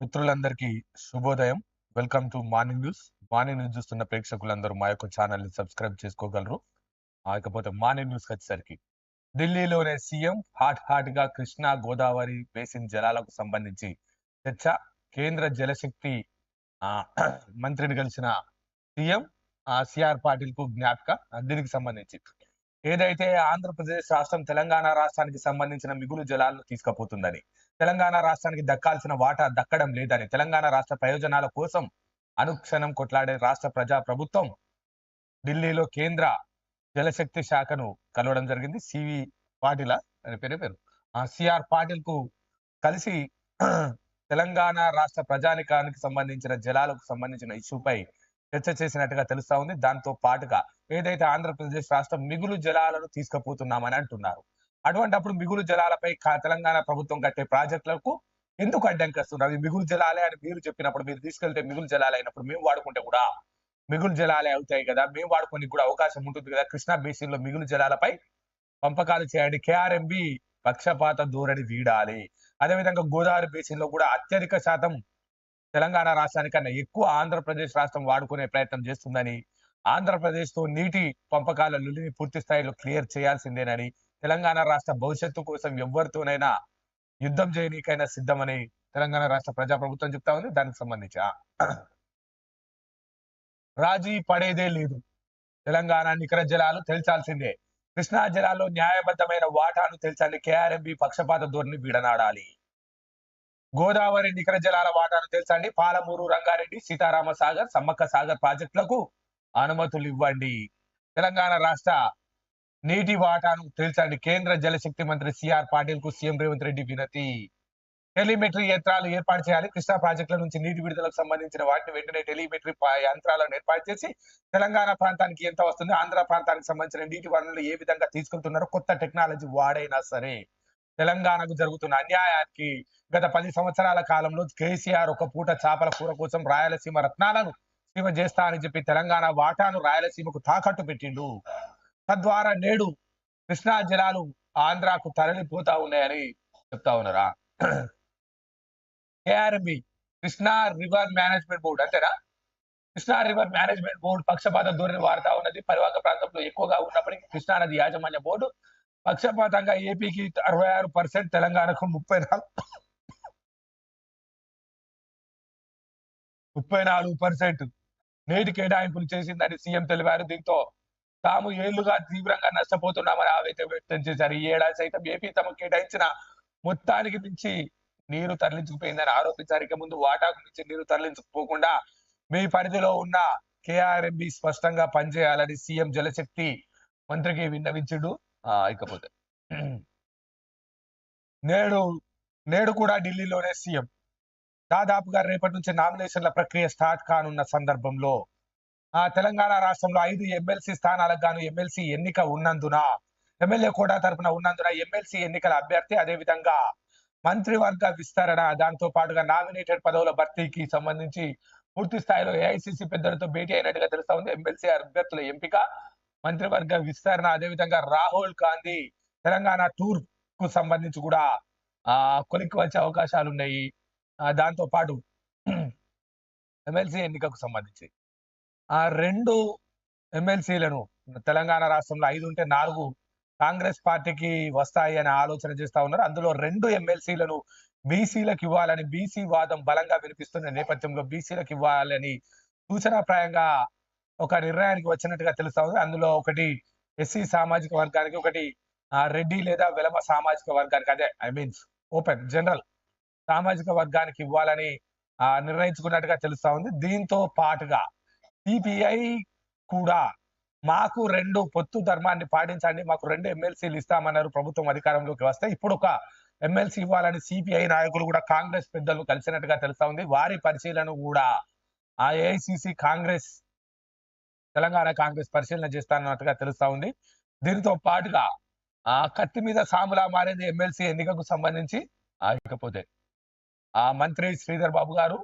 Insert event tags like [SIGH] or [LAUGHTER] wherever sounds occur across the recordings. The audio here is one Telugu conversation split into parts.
మిత్రులందరికీ శుభోదయం. Welcome to morning news morning news చూస్తున్న ప్రేక్షకులందరూ మా యొక్క ఛానల్ని సబ్స్క్రైబ్ చేసుకోగలరు. ఇకపోతే మార్నింగ్ న్యూస్ వచ్చేసరికి ఢిల్లీలోనే సీఎం హాట్ హాట్గా కృష్ణా గోదావరి బేసిన్ జలాలకు సంబంధించి చర్చ. కేంద్ర జలశక్తి ఆ, మంత్రిని కలిసిన సీఎం సిఆర్ పాటిల్కు జ్ఞాపక. దీనికి సంబంధించి ఏదైతే ఆంధ్రప్రదేశ్ రాష్ట్రం తెలంగాణ రాష్ట్రానికి సంబంధించిన మిగులు జలాలను తీసుకుపోతుందని తెలంగాణ రాష్ట్రానికి దక్కాల్సిన వాటా దక్కడం లేదని తెలంగాణ రాష్ట్ర ప్రయోజనాల కోసం అనుక్షణం కొట్లాడే రాష్ట్ర ప్రజా ప్రభుత్వం ఢిల్లీలో కేంద్ర జలశక్తి శాఖను కలవడం జరిగింది. సివి పాటిల అని పేరే పేరు. సిఆర్ పాటిల్కు కలిసి [CLEARS THROAT] తెలంగాణ రాష్ట్ర ప్రజానికానికి సంబంధించిన జలాలకు సంబంధించిన ఇష్యూపై చర్చ చేసినట్టుగా తెలుస్తా ఉంది. దాంతో పాటుగా ఏదైతే ఆంధ్రప్రదేశ్ రాష్ట్రం మిగులు జలాలను తీసుకుపోతున్నామని అంటున్నారు. అటువంటప్పుడు మిగులు జలాలపై తెలంగాణ ప్రభుత్వం కట్టే ప్రాజెక్టులకు ఎందుకు అడ్డంకిస్తున్నారు? అది మిగులు జలాలే అని మీరు చెప్పినప్పుడు మీరు తీసుకెళ్తే మిగులు జలాలే అయినప్పుడు మేము వాడుకుంటే కూడా మిగులు జలాలే అవుతాయి కదా? మేము వాడుకోనికి కూడా అవకాశం ఉంటుంది కదా? కృష్ణా బేసిన్లో మిగులు జలాలపై పంపకాలు చేయండి. కేఆర్ఎంబి పక్షపాత ధోరణి వీడాలి. అదేవిధంగా గోదావరి బేసిన్లో కూడా అత్యధిక శాతం తెలంగాణ రాష్ట్రానికన్నా ఎక్కువ ఆంధ్రప్రదేశ్ రాష్ట్రం వాడుకునే ప్రయత్నం చేస్తుందని ఆంధ్రప్రదేశ్తో నీటి పంపకాల లులిని పూర్తి స్థాయిలో క్లియర్ చేయాల్సిందేనని తెలంగాణ రాష్ట్ర భవిష్యత్తు కోసం ఎవరితోనైనా యుద్ధం చేయనీకైనా సిద్ధమని తెలంగాణ రాష్ట్ర ప్రజా ప్రభుత్వం చెప్తా ఉంది. దానికి సంబంధించి రాజీ పడేదే లేదు. తెలంగాణ నికర జలాలు తెల్చాల్సిందే. కృష్ణా జలాల్లో న్యాయబద్ధమైన వాటాను తెల్చండి కేఆర్ఎంబి పక్షపాత ధోరణి విడనాడాలి. గోదావరి నికర జలాల వాటాను తెల్చండి. పాలమూరు రంగారెడ్డి సీతారామ సాగర్ సమ్మక్క సాగర్ ప్రాజెక్టులకు అనుమతులు ఇవ్వండి. తెలంగాణ రాష్ట్ర నీటి వాటాను తేల్చండి. కేంద్ర జలశక్తి మంత్రి సిఆర్ పాటిల్కు సీఎం రేవంత్ రెడ్డి వినతి. టెలిమెట్రీ యంత్రాలు ఏర్పాటు చేయాలి. కృష్ణా ప్రాజెక్టుల నుంచి నీటి విడుదలకు సంబంధించిన వాటిని వెంటనే టెలిమెట్రీ యంత్రాలను ఏర్పాటు చేసి తెలంగాణ ప్రాంతానికి ఎంత వస్తుంది ఆంధ్ర ప్రాంతానికి సంబంధించిన నీటి వనరులు ఏ విధంగా తీసుకెళ్తున్నారో కొత్త టెక్నాలజీ వాడైనా సరే తెలంగాణకు జరుగుతున్న అన్యాయానికి గత పది సంవత్సరాల కాలంలో కేసీఆర్ ఒక పూట చేపల కూర కోసం రాయలసీమ రత్నాలను సీమ చేస్తా అని చెప్పి తెలంగాణ వాటాను రాయలసీమకు తాకట్టు పెట్టిండు. తద్వారా నేడు కృష్ణా జలాలు ఆంధ్రాకు తరలిపోతా ఉన్నాయని చెప్తా ఉన్నారా? KRMB Krishna river management board అంతేనా? కృష్ణా రివర్ మేనేజ్మెంట్ బోర్డు పక్షపాత ధోరణి వాడుతా ఉన్నది. పరివాహక ప్రాంతంలో ఎక్కువగా ఉన్నప్పటికీ కృష్ణా నది యాజమాన్య బోర్డు పక్షపాతంగా ఏపీకి అరవై ఆరు పర్సెంట్ తెలంగాణకు ముప్పై నాలుగు ముప్పై నాలుగు పర్సెంట్ నేటి కేటాయింపులు చేసిందని సీఎం తెలిపారు. దీంతో తాము ఏళ్ళుగా తీవ్రంగా నష్టపోతున్నామని ఆవేదన వ్యక్తం చేశారు. ఈ ఏడాది సైతం ఏపీ తమకు కేటాయించిన మొత్తానికి మించి నీరు తరలించుకుపోయిందని ఆరోపించారు. ఇక ముందు వాటాకు మించి నీరు తరలించుకుపోకుండా మీ పరిధిలో ఉన్న కేఆర్ఎంబి స్పష్టంగా పనిచేయాలని సీఎం జలశక్తి మంత్రికి విన్నవించుడు. ఆ, ఇకపోతే నేడు నేడు కూడా ఢిల్లీలోనే సీఎం. దాదాపుగా రేపటి నుంచి నామినేషన్ల ప్రక్రియ స్టార్ట్ కానున్న సందర్భంలో ఆ తెలంగాణ రాష్ట్రంలో ఐదు ఎమ్మెల్సీ స్థానాలకు గాను ఎమ్మెల్సీ ఎన్నిక ఉన్నందున ఎమ్మెల్యే కూడా తరపున ఉన్నందున ఎమ్మెల్సీ ఎన్నికల అభ్యర్థి అదేవిధంగా మంత్రివర్గ విస్తరణ దాంతో పాటుగా నామినేటెడ్ పదవుల భర్తీకి సంబంధించి పూర్తి స్థాయిలో ఏఐసిసి పెద్దలతో భేటీ అయినట్టుగా తెలుస్తా ఉంది ఎమ్మెల్సీ అభ్యర్థుల ఎంపిక మంత్రివర్గ విస్తరణ అదేవిధంగా రాహుల్ గాంధీ తెలంగాణ టూర్కు సంబంధించి కూడా ఆ కొలిక్కి వచ్చే అవకాశాలు ఉన్నాయి దాంతో పాటు ఎమ్మెల్సీ ఎన్నికకు సంబంధించి. ఆ రెండు ఎమ్మెల్సీలను తెలంగాణ రాష్ట్రంలో ఐదు ఉంటే నాలుగు కాంగ్రెస్ పార్టీకి వస్తాయి అనే ఆలోచన చేస్తా ఉన్నారు. అందులో రెండు ఎమ్మెల్సీలను బీసీలకు ఇవ్వాలని బీసీ వాదం బలంగా వినిపిస్తున్న నేపథ్యంలో బీసీలకు ఇవ్వాలని సూచనాప్రాయంగా ఒక నిర్ణయానికి వచ్చినట్టుగా తెలుస్తా ఉంది. అందులో ఒకటి ఎస్సీ సామాజిక వర్గానికి ఒకటి రెడ్డి లేదా వెలమ సామాజిక వర్గానికి. అదే ఐ మీన్స్ ఓపెన్ జనరల్ సామాజిక వర్గానికి ఇవ్వాలని నిర్ణయించుకున్నట్టుగా తెలుస్తా ఉంది. దీంతో పాటుగా సిపిఐ కూడా మాకు రెండు పొత్తు ధర్మాన్ని పాటించండి మాకు రెండు ఎమ్మెల్సీలు ఇస్తామన్నారు ప్రభుత్వం అధికారంలోకి వస్తే. ఇప్పుడు ఒక ఎమ్మెల్సీ ఇవ్వాలని సిపిఐ నాయకులు కూడా కాంగ్రెస్ పెద్దలు కలిసినట్టుగా తెలుస్తా ఉంది. వారి పరిశీలన కూడా ఆ ఏఐసిసి కాంగ్రెస్ తెలంగాణ కాంగ్రెస్ పరిశీలన చేస్తానన్నట్టుగా తెలుస్తా ఉంది. దీనితో పాటుగా ఆ కత్తి మీద సాములా మారేది ఎమ్మెల్సీ ఎన్నికకు సంబంధించి ఇకపోతే ఆ మంత్రి శ్రీధర్ బాబు గారు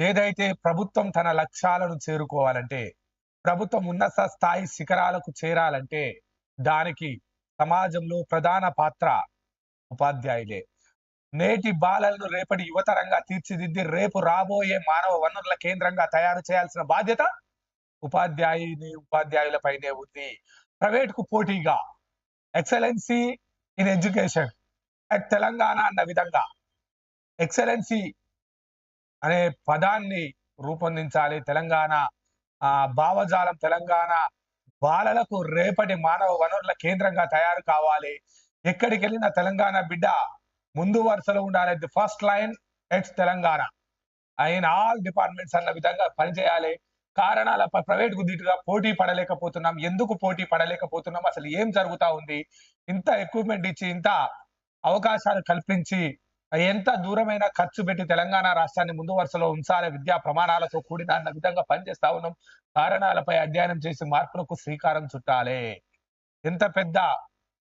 ఏదైతే ప్రభుత్వం తన లక్ష్యాలను చేరుకోవాలంటే ప్రభుత్వం ఉన్నత స్థాయి శిఖరాలకు చేరాలంటే దానికి సమాజంలో ప్రధాన పాత్ర ఉపాధ్యాయులే. నేటి బాలలను రేపటి యువతరంగా తీర్చిదిద్ది రేపు రాబోయే మానవ వనరుల కేంద్రంగా తయారు చేయాల్సిన బాధ్యత ఉపాధ్యాయుని ఉపాధ్యాయులపైనే ఉంది. ప్రైవేట్కు పోటీగా excellency in education at Telangana అన్న విధంగా. ఎక్సలెన్సీ అనే పదాన్ని రూపొందించాలి. తెలంగాణ భావజాలం తెలంగాణ బాలలకు రేపటి మానవ వనరుల కేంద్రంగా తయారు కావాలి. ఎక్కడికి వెళ్ళిన తెలంగాణ బిడ్డ ముందు వరుసలో ఉండాలి. The first line it's Telangana. అయిన ఆల్ డిపార్ట్మెంట్స్ అన్న విధంగా పనిచేయాలి. కారణాల ప్రైవేట్కు దిట్టుగా పోటీ పడలేకపోతున్నాం. ఎందుకు పోటీ పడలేకపోతున్నాం? అసలు ఏం జరుగుతా ఉంది? ఇంత ఎక్విప్మెంట్ ఇచ్చి ఇంత అవకాశాలు కల్పించి ఎంత దూరమైన ఖర్చు పెట్టి తెలంగాణ రాష్ట్రాన్ని ముందు వరుసలో ఉంచాలి విద్యా ప్రమాణాలతో కూడిన అన్న విధంగా పనిచేస్తా ఉన్నాం. కారణాలపై అధ్యయనం చేసి మార్పులకు శ్రీకారం చుట్టాలి. ఎంత పెద్ద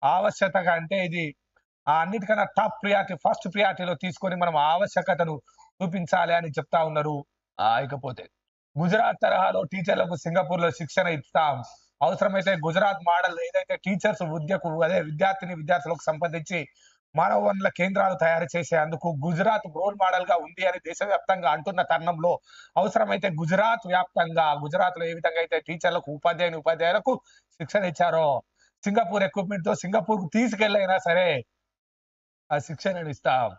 ఆవశ్యకత అంటే ఇది ఆ అన్నిటికన్నా టాప్ ప్రియారిటీ ఫస్ట్ ప్రియారిటీలో తీసుకొని మనం ఆవశ్యకతను చూపించాలి అని చెప్తా ఉన్నారు. ఇకపోతే గుజరాత్ తరహాలో టీచర్లకు సింగపూర్లో శిక్షణ ఇస్తాం. అవసరమైతే గుజరాత్ మోడల్ ఏదైతే టీచర్స్ విద్యకు అదే విద్యార్థిని విద్యార్థులకు సంబంధించి మానవ వనరుల కేంద్రాలు తయారు చేసేందుకు గుజరాత్ రోల్ మోడల్గా ఉంది అని దేశవ్యాప్తంగా అంటున్న తరుణంలో అవసరమైతే గుజరాత్ వ్యాప్తంగా గుజరాత్లో ఏ విధంగా అయితే టీచర్లకు ఉపాధ్యాయుని ఉపాధ్యాయులకు శిక్షణ ఇచ్చారో సింగపూర్ ఎక్విప్మెంట్తో సింగపూర్కు తీసుకెళ్ళైనా సరే ఆ శిక్షణను ఇస్తాం.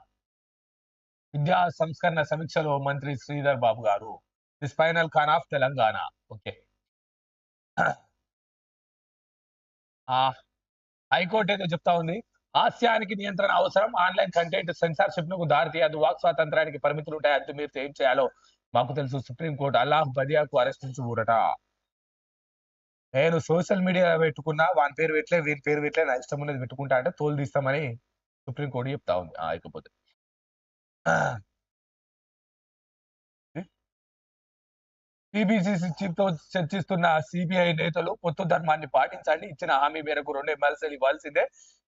విద్యా సంస్కరణ సమీక్షలో మంత్రి శ్రీధర్ బాబు గారు. The spinal con of Telangana. Okay. High court ఏదో చెప్తా ఉంది. హాస్యానికి నియంత్రణ అవసరం. ఆన్లైన్ కంటెంట్ సెన్సార్షిప్కు దారితీయదు వాక్ స్వాతంత్రానికి పరిమితులు ఉంటాయి అంటూ మీరు ఏం చేయాలో మాకు తెలుసు. సుప్రీంకోర్టు అల్లాహ్ బదియాకు అరెస్ట్ నుంచి ఊరట. నేను సోషల్ మీడియా పెట్టుకున్నా వాని పేరు పెట్టలే వీని పేరు పెట్టలే నా ఇష్టం ఉన్నది పెట్టుకుంటా అంటే తోలు తీస్తామని సుప్రీంకోర్టు చెప్తా ఉంది. ఆ, ఇకపోతే. సిబిసిసి చీఫ్తో చర్చిస్తున్న సిబిఐ నేతలు పొత్తు ధర్మాన్ని పాటించండి. ఇచ్చిన హామీ మేరకు రెండు ఎమ్మెల్సీలు ఇవ్వాల్సిందే.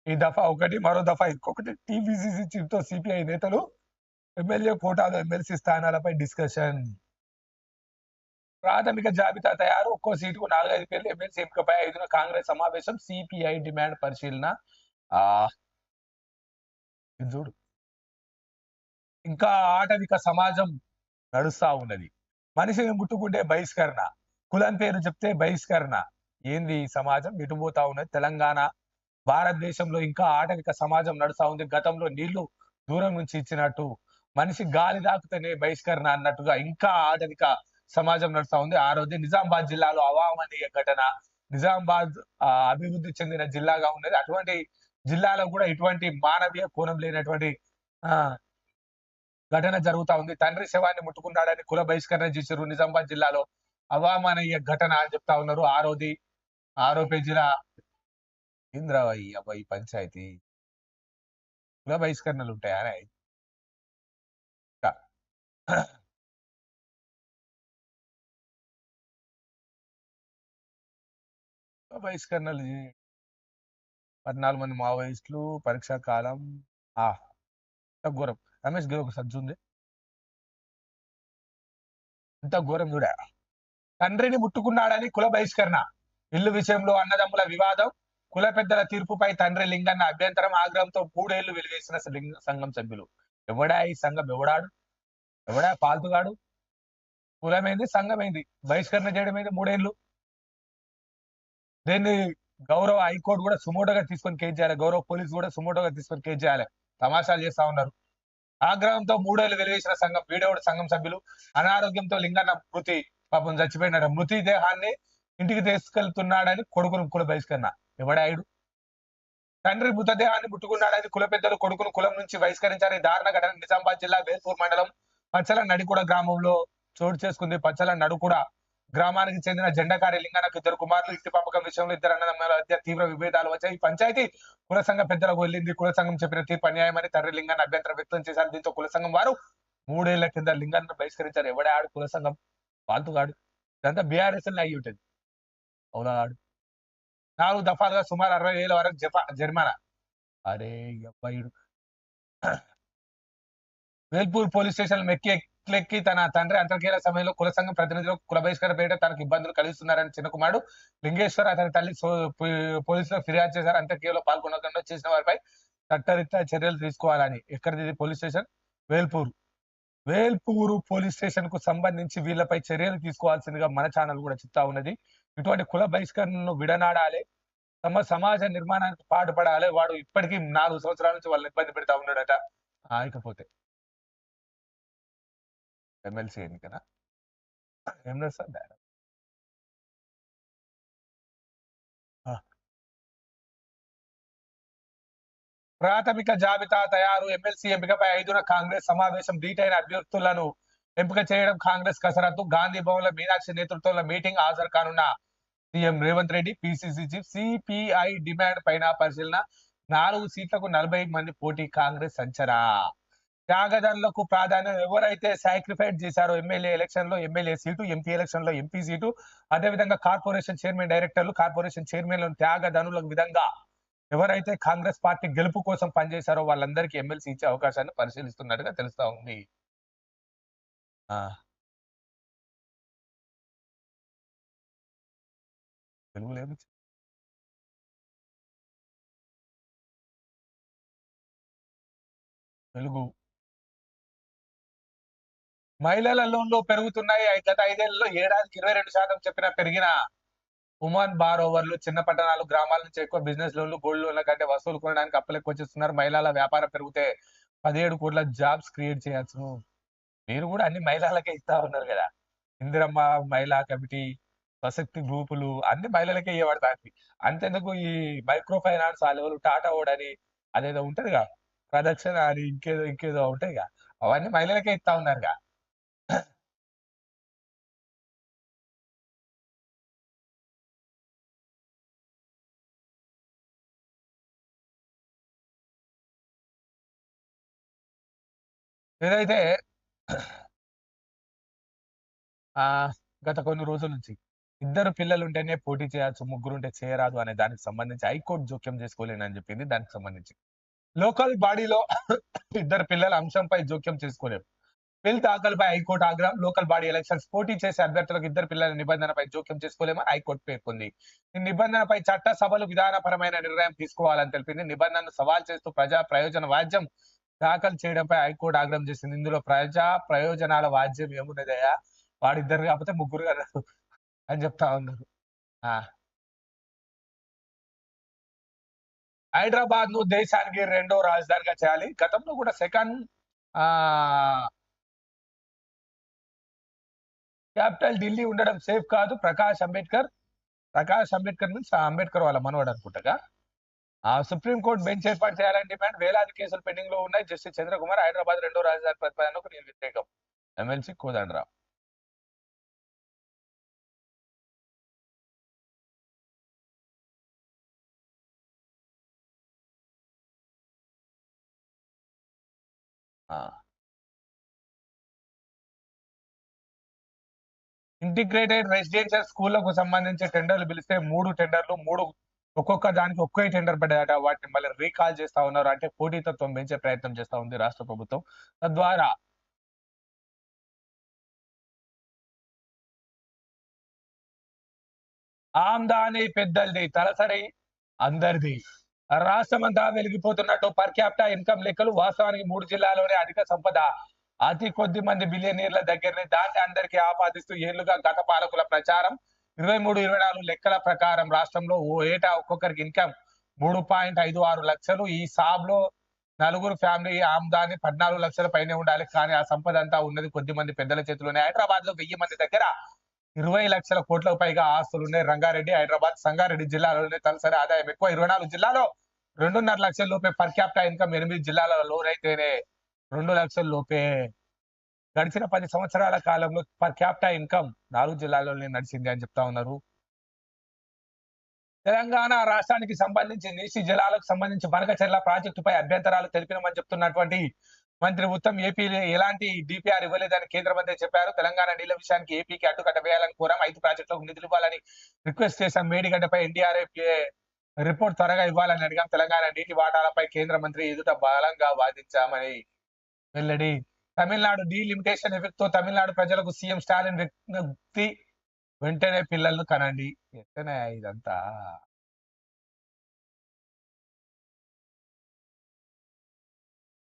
ఈ దఫా ఒకటి మరో దఫా ఇంకొకటి. టీబీసీసీ చీఫ్తో సిపిఐ నేతలు ఎమ్మెల్యే కోటాలో ఎమ్మెల్సీ స్థానాలపై డిస్కషన్. ప్రాథమిక జాబితా తయారు. ఒక్కో సీటుకు నాలుగైదు పేర్లు ఎమ్మెల్సీ ఎంపికపై ఐదున కాంగ్రెస్ సమావేశం. సిపిఐ డిమాండ్ పరిశీలన. చూడు. ఇంకా ఆటవిక సమాజం నడుస్తా ఉన్నది. మనిషిని ముట్టుకుంటే బహిష్కరణ. కులం పేరు చెప్తే బహిష్కరణ. ఏంది ఈ సమాజం? ఎటుపోతా ఉన్నది? తెలంగాణ భారతదేశంలో ఇంకా ఆటవిక సమాజం నడుస్తా ఉంది. గతంలో నీళ్ళు దూరం నుంచి ఇచ్చినట్టు. మనిషి గాలి దాకుతనే బహిష్కరణ అన్నట్టుగా ఇంకా ఆటవిక సమాజం నడుస్తా ఉంది. ఆ రోజు నిజామాబాద్ జిల్లాలో అవామనీయ ఘటన. నిజామాబాద్ అభివృద్ధి చెందిన జిల్లాగా ఉన్నది. అటువంటి జిల్లాలో కూడా ఇటువంటి మానవీయ కోణం లేనటువంటి ఆ ఘటన జరుగుతా ఉంది. తండ్రి శవాన్ని ముట్టుకున్నాడని కుల బహిష్కరణ చేశారు నిజామాబాద్ జిల్లాలో. అవామనీయ ఘటన అని చెప్తా ఉన్నారు ఆరోది ఆరో పేజీల ఇంద్రవయ్య అబ్బాయి పంచాయతీ. కుల బహిష్కరణలు ఉంటాయా కుల బహిష్కరణలు పద్నాలుగు మంది మావోయిస్టులు పరీక్షా కాలం ఆ ఘోరం. రమేష్ గారు ఒక సజ్జు ఉంది. ఇంత ఘోరం చూడ? తండ్రిని ముట్టుకున్నాడని కుల బహిష్కరణ. ఇల్లు విషయంలో అన్నదమ్ముల వివాదం కుల పెద్దల తీర్పుపై తండ్రి లింగన్న అభ్యంతరం ఆగ్రహంతో మూడేళ్ళు వెలివేసిన లింగ సంఘం సభ్యులు. ఎవడా ఈ సంఘం? ఎవడాడు? ఎవడా పాల్తుగాడు? కులమైంది? సంఘమైంది? బహిష్కరణ చేయడం ఏంది మూడేళ్ళు? దీన్ని గౌరవ హైకోర్టు కూడా సుమోటోగా తీసుకొని కేసు చేయాలి. గౌరవ పోలీసు కూడా సుమోటోగా తీసుకొని కేసు చేయాలి. తమాషాలు చేస్తా ఉన్నారు. ఆగ్రహంతో మూడేళ్ళు వెలివేసిన సంఘం వీడేవుడు సంఘం సభ్యులు అనారోగ్యంతో లింగన్న మృతి పాపం చచ్చిపోయినాడు మృతి దేహాన్ని ఇంటికి తీసుకెళ్తున్నాడని కొడుకును కుల బహిష్కరణ. ఎవడాయుడు? తండ్రి మృతదేహాన్ని ముట్టుకున్నాడని కుల పెద్దలు కొడుకును కులం నుంచి బహిష్కరించారని దారుణ ఘటన నిజామాబాద్ జిల్లా వేల్పూర్ మండలం పచ్చల నడికూడ గ్రామంలో చోటు చేసుకుంది పచ్చల నడుకూడ గ్రామానికి చెందిన జెండకారి లింగనకు ఇద్దరు కుమారులు ఇంటి పంపకం విషయంలో ఇద్దరు అన్నదమ్ముల మధ్య తీవ్ర విభేదాలు వచ్చాయి. పంచాయతీ కుల సంఘ పెద్దలకు వెళ్ళింది. కుల సంఘం చెప్పిన తీర్పు అన్యాయమని తండ్రి లింగాన్ని అభ్యంతరం వ్యక్తం చేశారు. దీంతో కుల సంఘం వారు మూడేళ్ళ కింద లింగాన్ని బహిష్కరించారు. ఎవడే ఆడు? కుల సంఘం. పాల్తుగాడు ఇదంతా బీఆర్ఎస్ అయ్యి ఉంటుంది. అవునా ఆడు? నాలుగు దఫాలుగా సుమారు అరవై వేల వరకు జఫా జరిమానా. అరే అబ్బాయిడు [CLEARS THROAT] వేల్పూర్ పోలీస్ స్టేషన్ మెక్కి ఎక్కి తన తండ్రి అంతర్కీల సమయంలో కుల సంఘం ప్రతినిధులు కుల బహిష్కరణ పేరిట తనకు ఇబ్బందులు కలిగిస్తున్నారని చిన్న కుమారుడు లింగేశ్వర్ అతని తల్లి సో- పోలీసులకు ఫిర్యాదు చేశారు. అంతర్క్రియలో పాల్గొనకుండా చేసిన వారిపై చట్టరీత్యా చర్యలు తీసుకోవాలని ఎక్కడిది police station? Velpur. Velpur police స్టేషన్కు సంబంధించి వీళ్ళపై చర్యలు తీసుకోవాల్సిందిగా మన ఛానల్ కూడా చెప్తా ఉన్నది. ఇటువంటి కుల బహిష్కరణను విడనాడాలి తమ సమాజ నిర్మాణానికి పాటుపడాలి వాడు ఇప్పటికీ నాలుగు సంవత్సరాల నుంచి వాళ్ళని ఇబ్బంది పెడతా ఉన్నాడట. ఇకపోతే. ఎమ్మెల్సీ ఎన్నికనా ఏం నడుస్తుంది ప్రాథమిక జాబితా తయారు. ఎమ్మెల్సీ ఎంపికపై ఐదున కాంగ్రెస్ సమావేశం డీటైన అభ్యర్థులను ఎంపిక చేయడం కాంగ్రెస్ కసరత్తు. గాంధీ భవన్లో మీనాక్షి నేతృత్వంలో మీటింగ్ హాజరు కానున్న CM Revanth Reddy PCC chief CPI demand పైన పరిశీలన. నాలుగు సీట్లకు నలభై మంది పోటీ కాంగ్రెస్ సంచరా. త్యాగదారులకు ప్రాధాన్యం ఎవరైతే సాక్రిఫైడ్ చేశారో ఎమ్మెల్యే ఎలక్షన్లో ఎమ్మెల్యే సీటు ఎంపీ ఎలక్షన్లో ఎంపీ సీటు అదేవిధంగా కార్పొరేషన్ చైర్మన్ డైరెక్టర్లు కార్పొరేషన్ చైర్మన్లను త్యాగధనుల విధంగా ఎవరైతే కాంగ్రెస్ పార్టీ గెలుపు కోసం పనిచేశారో వాళ్ళందరికీ ఎమ్మెల్సీ ఇచ్చే అవకాశాన్ని పరిశీలిస్తున్నట్టుగా తెలుస్తా ఉంది. తెలుగు. మహిళల లోన్లు పెరుగుతున్నాయి. గత ఐదేళ్ళలో ఏడాదికి ఇరవై రెండు శాతం చెప్పిన పెరిగిన ఉమాన్ బార్ ఓవర్లు చిన్న పట్టణాలు గ్రామాల నుంచి ఎక్కువ బిజినెస్ లోన్లు గోల్డ్ లోన్ల కంటే వస్తువులు కొనడానికి అప్పులు ఎక్కువ వచ్చేస్తున్నారు మహిళల వ్యాపారం పెరిగితే పదిహేడు కోట్ల జాబ్స్ క్రియేట్ చేయొచ్చు. మీరు కూడా అన్ని మహిళలకే ఇస్తా ఉన్నారు కదా. ఇందిరమ్మ మహిళా కమిటీ ప్రసక్తి గ్రూపులు అన్ని మహిళలకే ఇవ్వబడతాయి అంతెందుకు ఈ మైక్రో ఫైనాన్స్ వాళ్ళు టాటా ఓడని అదేదో ఉంటదిగా. ప్రదక్షిణ అని ఇంకేదో ఇంకేదో ఉంటాయిగా. అవన్నీ మహిళలకే ఇస్తా ఉన్నారుగా. ఏదైతే ఆ గత కొన్ని రోజుల నుంచి ఇద్దరు పిల్లలు ఉంటేనే పోటీ చేయొచ్చు ముగ్గురు ఉంటే చేయరాదు అనే దానికి సంబంధించి హైకోర్టు జోక్యం చేసుకోలేనని చెప్పింది దానికి సంబంధించి. లోకల్ బాడీలో ఇద్దరు పిల్లల అంశంపై జోక్యం చేసుకోలేము పిల్ ఆకలిపై హైకోర్టు ఆగ్రహం లోకల్ బాడీ ఎలక్షన్స్ పోటీ చేసే అభ్యర్థులకు ఇద్దరు పిల్లల నిబంధనపై జోక్యం చేసుకోలేమని హైకోర్టు పేర్కొంది. ఈ నిబంధనపై చట్ట సభలు విధానపరమైన నిర్ణయం తీసుకోవాలని తెలిపింది. నిబంధనను సవాల్ చేస్తూ ప్రజా ప్రయోజన వాద్యం దాఖలు చేయడంపై హైకోర్టు ఆగ్రహం చేసింది. ఇందులో ప్రజా ప్రయోజనాల వాద్యం ఏమున్నదయ్యా? వాడిద్దరు కాకపోతే ముగ్గురు కన్నారు అని చెప్తా ఉన్నారు. ఆ. హైదరాబాద్ను దేశానికి రెండో రాజధానిగా చేయాలి. గతంలో కూడా సెకండ్ క్యాపిటల్ ఢిల్లీ ఉండడం సేఫ్ కాదు. ప్రకాష్ అంబేద్కర్ ప్రకాష్ అంబేద్కర్ మీన్స్ అంబేద్కర్ వాళ్ళ మనవాడు అనుకుంటగా ఆ సుప్రీంకోర్టు బెంచ్ ఏర్పాటు చేయాలని డిమాండ్ వేలాది కేసులు పెండింగ్లో ఉన్నాయి. జస్టిస్ చంద్రకుమార్ హైదరాబాద్ రెండో రాజధాని ప్రతిపాదనకు నేను వ్యతిరేకం. ఎమ్మెల్సీ కోదండరావు ఇంటిగ్రేటెడ్ రెసిడెన్షియల్ స్కూళ్ళకు సంబంధించి టెండర్లు పిలిస్తే మూడు టెండర్లు మూడు ఒక్కొక్క దానికి ఒక్కే టెండర్ పడ్డాయట. వాటిని మళ్ళీ రీకాల్ చేస్తా ఉన్నారు. అంటే పోటీతత్వం పెంచే ప్రయత్నం చేస్తా ఉంది రాష్ట్ర ప్రభుత్వం. తద్వారా ఆమ్దాని పెద్దలది తలసరి అందరిది. రాష్ట్రమంతా వెలిగిపోతున్నట్టు పర్ క్యాపిటల్ ఇన్కమ్ లెక్కలు వాస్తవానికి మూడు జిల్లాలోనే అధిక సంపద. అతి కొద్ది మంది బిలియనీర్ల దగ్గరనే దాన్ని అందరికీ ఆపాదిస్తూ ఏళ్ళుగా గత పాలకుల ప్రచారం. ఇరవై మూడు ఇరవై నాలుగు లెక్కల ప్రకారం రాష్ట్రంలో ఓ ఏటా ఒక్కొక్కరికి ఇన్కమ్ మూడు పాయింట్ ఐదు ఆరు లక్షలు. ఈ సాబ్లో నలుగురు ఫ్యామిలీ ఆమ్దాని పద్నాలుగు లక్షల పైనే ఉండాలి. కానీ ఆ సంపద అంతా ఉన్నది కొద్ది మంది పెద్దల చేతిలోనే. హైదరాబాద్లో వెయ్యి మంది దగ్గర ఇరవై లక్షల కోట్లకు పైగా ఆస్తులు ఉన్నాయి రంగారెడ్డి హైదరాబాద్ సంగారెడ్డి జిల్లాలోనే తలసరి ఆదాయం ఎక్కువ. ఇరవై నాలుగు జిల్లాలో రెండున్నర లక్షల లోపే పర్ క్యాపిటల్ ఇన్కమ్ ఎనిమిది జిల్లాల లోనైతేనే రెండు లక్షల లోపే గడిచిన పది సంవత్సరాల కాలంలో పర్ క్యాపిటల్ ఇన్కమ్ నాలుగు జిల్లాల్లోనే నడిచింది అని చెప్తా ఉన్నారు. తెలంగాణ రాష్ట్రానికి సంబంధించి నీటి జలాలకు సంబంధించి బనకచెర్ల ప్రాజెక్టుపై అభ్యంతరాలు తెలిపినమని చెప్తున్నటువంటి మంత్రి ఉత్తమ్ ఏపీ ఎలాంటి డిపిఆర్ ఇవ్వలేదని కేంద్ర మంత్రి చెప్పారు. తెలంగాణ నీళ్ళ విషయానికి ఏపీకి అడ్డుకట్ట వేయాలని కోరాం. ఐదు ప్రాజెక్టులకు నిధులు ఇవ్వాలని రిక్వెస్ట్ చేశాం. మేడిగడ్డపై ఎన్డీఆర్ఎఫ్ రిపోర్ట్ త్వరగా ఇవ్వాలని అడిగాం. తెలంగాణ నీటి వాటాలపై కేంద్ర మంత్రి ఎదుట బలంగా వాదించామని వెల్లడి తమిళనాడు డీలిమిటేషన్ ఎఫెక్ట్తో తమిళనాడు ప్రజలకు సీఎం స్టాలిన్ విజ్ఞప్తి వెంటనే పిల్లలను కనండి. వెంటనే ఇదంతా.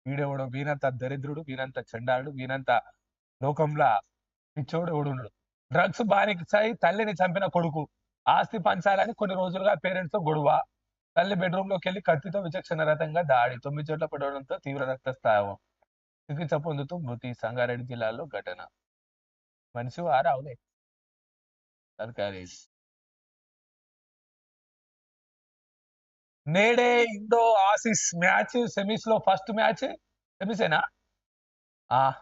వీడెవడో వీనంత దరిద్రుడు వీనంత చండాలుడు వీనంత లోకంలో పిచ్చోడు ఎవడు డ్రగ్స్ బానిసాయి తల్లిని చంపిన కొడుకు ఆస్తి పంచాలని కొన్ని రోజులుగా పేరెంట్స్తో గొడవ. తల్లి బెడ్రూమ్లోకి వెళ్ళి కత్తితో విచక్షణ రథంగా దాడి. తొమ్మిది చోట్ల పడవడంతో తీవ్ర రక్తస్రావం. చికిత్స పొందుతూ మృతి. సంగారెడ్డి జిల్లాలో ఘటన. మనిషి ఆరావులే సర్కారీ నేడే ఇండో ఆసిస్ మ్యాచ్ సెమీస్లో ఫస్ట్ మ్యాచ్. సెమీసేనా? ఆ.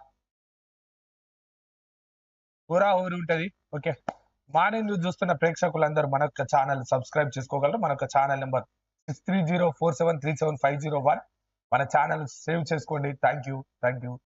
ఊరా ఊరి ఉంటది. ఓకే. మార్నింగ్ న్యూస్ చూస్తున్న ప్రేక్షకులందరూ మన యొక్క ఛానల్ సబ్స్క్రైబ్ చేసుకోగలరు. మన యొక్క channel number six three zero four seven three seven five zero one. మన ఛానల్ సేవ్ చేసుకోండి థ్యాంక్ యూ థ్యాంక్ యూ